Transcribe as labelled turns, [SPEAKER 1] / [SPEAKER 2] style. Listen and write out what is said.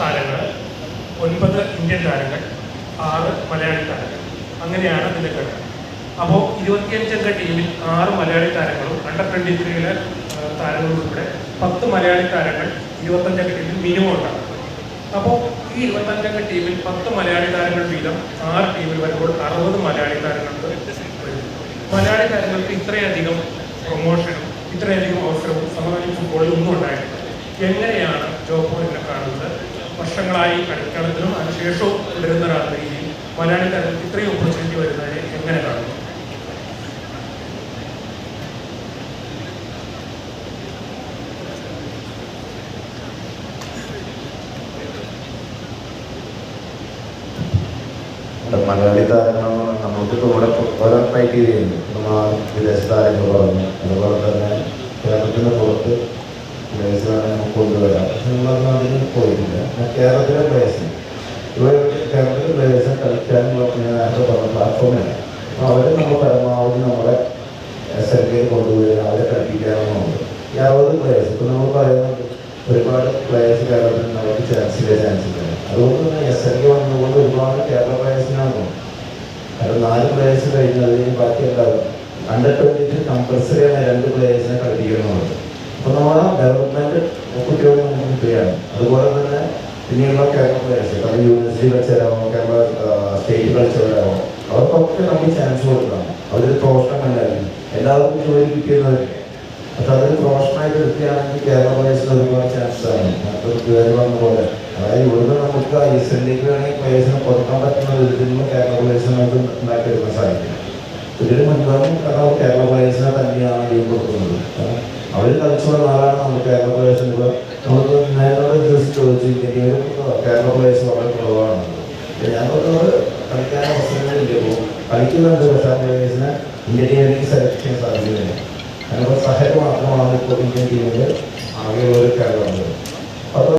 [SPEAKER 1] താരങ്ങൾ ഒൻപത് ഇന്ത്യൻ താരങ്ങൾ ആറ് മലയാളി താരങ്ങൾ. അങ്ങനെയാണ് ഇതിന്റെ ഘടന അപ്പോൾ ഇരുപത്തിയഞ്ചംഗ ടീമിൽ ആറ് മലയാളി താരങ്ങളും അണ്ടർ ട്വന്റി ത്രീയിലെ താരങ്ങളും പത്ത് മലയാളി താരങ്ങൾ ഇരുപത്തഞ്ചംഗ ടീമിൽ മിനിമം ഉണ്ടാകും അപ്പോൾ ഈ ഇരുപത്തഞ്ചംഗ ടീമിൽ പത്ത് മലയാളി താരങ്ങൾ വീതം ആറ് ടീമിൽ വരുമ്പോൾ അറുപത് മലയാളി താരങ്ങൾക്ക് മലയാളി താരങ്ങൾക്ക് ഇത്രയധികം പ്രൊമോഷനും ഇത്രയധികം അവസരവും സമകാലീന ഫുട്ബോളിൽ ഒന്നും ഉണ്ടായിട്ടില്ല. എങ്ങനെയാണ് ജോബോളിനെ കാണുന്നത്? വർഷങ്ങളായി കളിക്കളത്തിലും അതിനുശേഷവും തുടരുന്ന ഒരാളുടെ മലയാളി തലത്തിൽ ഇത്രയും ഓപ്പർച്യൂണിറ്റി വരുന്നതിനെ എങ്ങനെ കാണുന്നു?
[SPEAKER 2] മലയാളി താരങ്ങൾ നമ്മൾക്ക് ഇവിടെ ഓരോ ക്രൈറ്റീരിയ ഉണ്ട് നമ്മൾ വിദേശ താരങ്ങൾ പറഞ്ഞു. അതുപോലെ തന്നെ കേരളത്തിന് പുറത്ത് പ്ലേയേഴ്സിനെ നമുക്ക് കൊണ്ടുവരാം. പക്ഷെ നമ്മളൊന്നും അതിന് പോയിട്ടില്ല. കേരളത്തിലെ പ്ലേയേഴ്സ് ഇവിടെ കേരളത്തിലെ പ്ലേയേഴ്സിനെ കളിക്കാനുള്ള ഞാൻ നേരത്തെ പറഞ്ഞ പ്ലാറ്റ്ഫോമില്ല അപ്പോൾ അവരെ നമ്മൾ പരമാവധി നമ്മുടെ എസ് എൽ കെയിൽ കൊണ്ടുവരിക അവരെ കളിപ്പിക്കാമെന്നുണ്ട് ഈ അറുപത് പ്ലേയേഴ്സ് നമ്മൾ പറയുന്നത് ഒരുപാട് പ്ലേയേഴ്സ് കേരളത്തിൽ നമുക്ക് ചാൻസ് ഇല്ല ചാൻസ് ഇല്ല. അതുകൊണ്ട് തന്നെ എസ് എൽ കെ വന്നതുകൊണ്ട് ഒരുപാട് കേരള പ്ലേയേഴ്സിനാണ് തോന്നുന്നത് കാരണം നാല് പ്ലേയേഴ്സ് കഴിഞ്ഞതിന് ബാക്കി എല്ലാവരും അണ്ടർ ട്വന്റി കമ്പൽസറിയാണ് രണ്ട് പ്ലേയേഴ്സിനെ കളിപ്പിക്കണമെന്നുള്ളത്. അപ്പോൾ നമ്മൾ ഡെവലപ്മെന്റ് കുട്ടികളെ നമുക്ക് കിട്ടുകയാണ് അതുപോലെ തന്നെ പിന്നെയുള്ള കേരള പ്ലേയേഴ്സ് കാരണം യൂണിവേഴ്സിറ്റി കളിച്ചവരാമോ കേരള സ്റ്റേറ്റ് കളിച്ചവരാമോ അവർക്കൊക്കെ നമുക്ക് ചാൻസ് കൊടുക്കണം അവരൊരു പ്രൊഫഷണൽ ഉണ്ടായിരുന്നു എല്ലാവർക്കും ജോലി കിട്ടിയവരൊക്കെ. പക്ഷെ അതൊരു പ്രൊഫഷണലായിട്ട് എടുക്കുകയാണെങ്കിൽ കേരള പ്ലേയേഴ്സിന് ഒരുപാട് ചാൻസ് ആണ്. പേര് പറഞ്ഞ പോലെ. അതായത് ഇവിടുന്ന് നമുക്ക് എസ് എല്ലിലേക്ക് വേണമെങ്കിൽ പ്ലേയേഴ്സിനെ കൊടുക്കാൻ പറ്റുന്ന വിധത്തിലുള്ള കേരള പ്ലേയേഴ്സിനെ നമുക്ക് ഉണ്ടാക്കിയെടുക്കാൻ സാധിക്കും. ഇതിന് മുൻപാണ് കേരള പ്ലേയേഴ്സിനെ തന്നെയാണ് ലീവ് അവർ കളിച്ചുള്ള വന്ന ആളാണ് നമുക്ക് കേരള പ്ലേയേഴ്സിന് ഇപ്പോൾ നമുക്ക് നേരോട് ജസ്റ്റ് ചോദിച്ചു ഇന്ത്യയിലും കേരള പ്ലേയേഴ്സ് വളരെ കുറവാണ് പറഞ്ഞത് കളിക്കാൻ അവസരങ്ങളില്ല. കളിക്കുന്നുണ്ട് പ്ലേയേഴ്സിനെ ഇന്ത്യൻ ടീമിലേക്ക് സെലക്ട് ചെയ്യാൻ സാധ്യതയില്ല അതിനുള്ള സഹായം മാത്രമാണ് ഇപ്പോൾ ഇന്ത്യൻ ടീമിൽ ആകെയുള്ള ഒരു കാര്യമുള്ളത് അപ്പോൾ